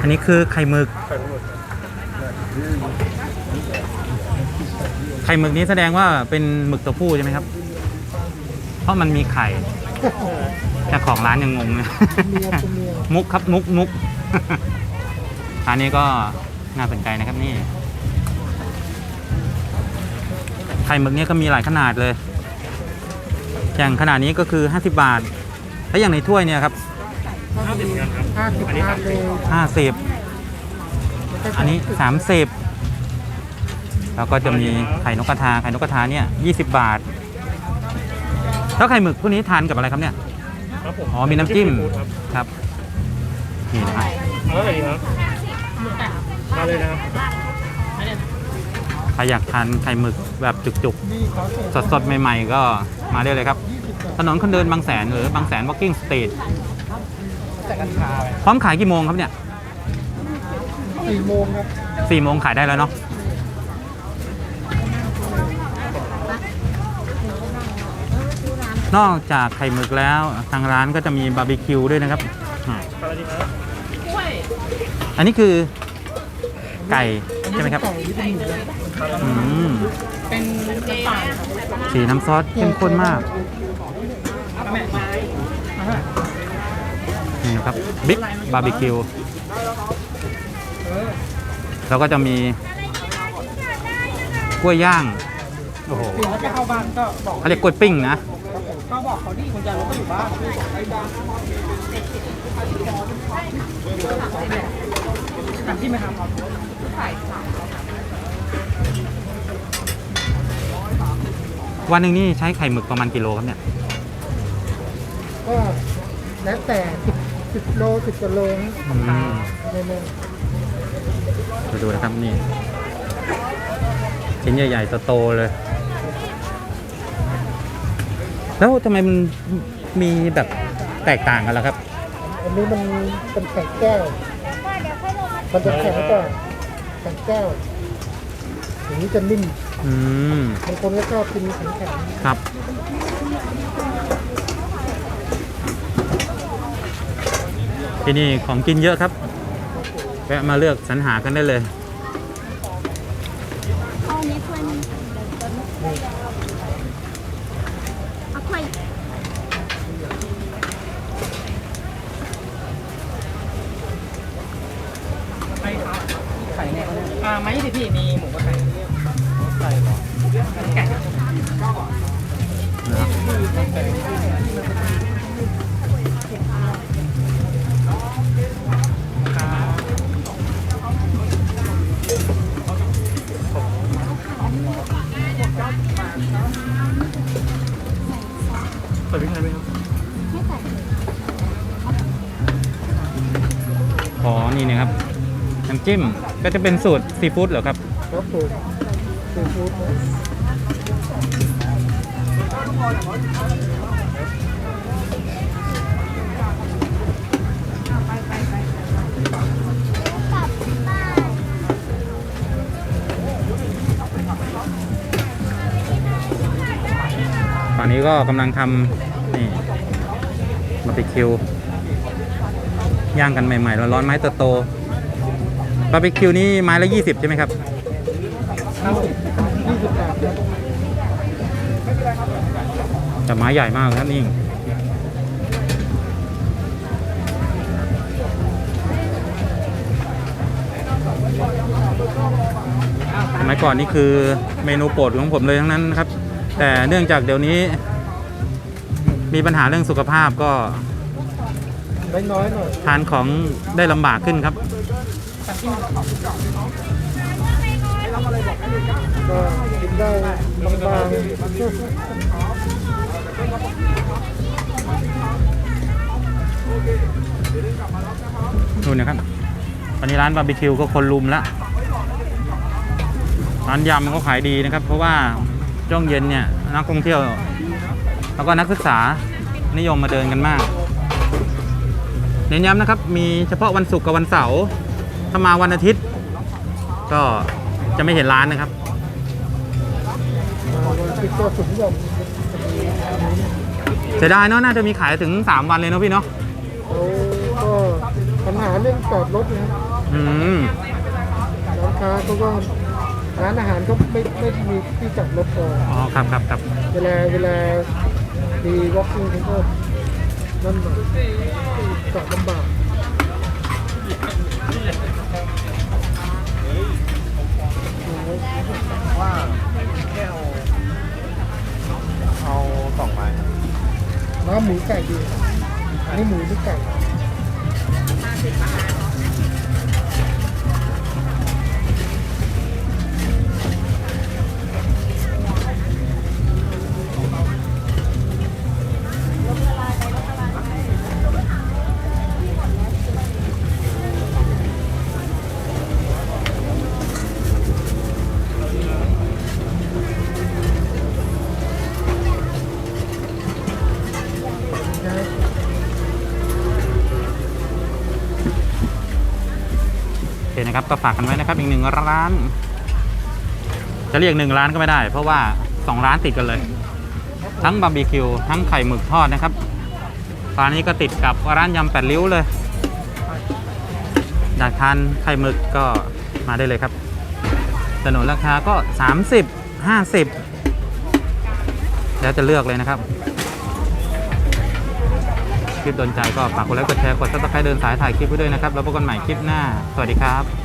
อันนี้คือไข่หมึก ไข่หมึกนี้แสดงว่าเป็นหมึกตัวผู้ใช่ไหมครับ เพราะมันมีไข่แต่ของร้านยังงงเลยมุกครับมุกมุกร้านนี้ก็น่าสนใจนะครับนี่ ไข่หมึกนี้ก็มีหลายขนาดเลย อย่างขนาดนี้ก็คือ 50 บาท แล้วอย่างในถ้วยเนี่ยครับ ห้าสิบครับห้าสิบอันนี้ห้าสามสิบ50อันนี้30แล้วก็จะมีไข่นกกระทาไข่นกกระทาเนี่ย20บาท แล้วไข่หมึกพวกนี้ทานกับอะไรครับเนี่ย ครับผมอ๋อมีน้ำจิ้ม ซีฟู้ดครับครับ นี่นะครับเอาอะไรดีครับมาเลยนะครับใครอยากทานไข่หมึกแบบจุกนี่ขอเสิร์ฟๆสดๆ ใหม่ๆ ก็มาได้เลยครับ ถนนคนเดินบางแสนหรือบางแสน walking street แต่กัญชาไปพร้อมขายกี่โมงครับเนี่ยสี่โมงครับสี่โมงขายได้แล้วเนาะนอกจากไข่หมึกแล้วทางร้านก็จะมีบาร์บีคิวด้วยนะครับอ่าอะไรดีครับอันนี้คือไก่ใช่ไหมครับไก่ที่เป็นหมูอืมเป็นน้ำตาลครับสีน้ำซอสเข้มข้นมาก นี่นะครับบิ๊กบาร์บีคิวแล้วก็จะมีกล้วยย่างโอ้โหถึงแล้วจะเข้าบ้านก็บอกเขาเรียกกล้วยปิ้งนะครับผมก็บอกเขาดิคุณจะรถก็อยู่บ้านทำที่ไหมครับวันหนึ่งนี่ใช้ไข่หมึกประมาณกิโลครับเนี่ย ก็แล้วแต่ สิบสิบโลสิบกว่าโลนะอืมในเมืองไปดูนะครับนี่ชิ้นใหญ่ๆโตๆเลย แล้วทำไมมันมีแบบแตกต่างกันล่ะครับ อันนี้มันเป็นไข่แก้ว มันจะแข็งกว่าไข่แก้วอย่างนี้จะนิ่มอืมบางคนก็ชอบกินแข็งครับ ที่นี่ของกินเยอะครับแวะมาเลือกสรรหากันได้เลยเอาอันนี้ถ้วยหนึงเอาถ้วยไข่ครับไข่เนี่ยอ่าไหมสิพี่มีหมูกับไเปิดพริกไทยไหมครับ ไม่ใส่อ๋อ นี่นะครับ น้ำจิ้ม ก็จะเป็นสูตรซีฟู้ดเหรอครับ ครับผมซีฟู้ด อันนี้ก็กำลังทำนี่บาร์บีคิวย่างกันใหม่ๆร้อนๆไม้โตๆบาร์บีคิวนี่ไม้ละ 20 ใช่ไหมครับห้าสิบยี่สิบบาทครับแต่ไม้ใหญ่มากครับนี่สมัยก่อนนี่คือเมนูโปรดของผมเลยทั้งนั้นนะครับ แต่เนื่องจากเดี๋ยวนี้ มีปัญหาเรื่องสุขภาพก็ทานของได้ลำบากขึ้นครับ ก็กินได้บางๆนู่นนะครับตอนนี้ร้านบาร์บีคิวก็คนลุมแล้ว ร้านยำก็ขายดีนะครับ เพราะว่า ช่วงเย็นเนี่ยนักท่องเที่ยว แล้วก็นักศึกษานิยมมาเดินกันมาก เน้นย้ำนะครับ มีเฉพาะวันศุกร์กับวันเสาร์ถ้ามาวันอาทิตย์ ก็จะไม่เห็นร้านนะครับติดตัวสูงกว่าเสียดายเนาะน่าจะมีขายถึง 3 วันเลยเนาะพี่เนาะเขาก็ปัญหาเรื่องจอดรถนะอืมร้านค้าเขาก็ ร้านอาหารก็ไม่ไม่มีที่จอดรถพออ๋อครับครับครับเวลาเวลามี walking เขาก็นั่นหน่อยจอดลำบากว่าแก้วเอาสองไม้ครับน้ำหมูไก่ดีอันนี้หมูหรือไก่ นะครับก็ฝากกันไว้นะครับอีกหนึ่งร้าน จะเรียกหนึ่งร้านก็ไม่ได้ เพราะว่าสองร้านติดกันเลย ทั้งบาร์บีคิวทั้งไข่หมึกทอดนะครับร้านนี้ก็ติดกับร้านยำแปดริ้วเลยอยากทานไข่หมึกก็มาได้เลยครับสนุนราคาก็ 30 50 แล้วจะเลือกเลยนะครับ คลิปโดนใจก็ฝากกดไลค์กดแชร์กดซับสไครต์เดินสายถ่ายคลิปไว้ด้วยนะครับ แล้วพบกันใหม่คลิปหน้า สวัสดีครับ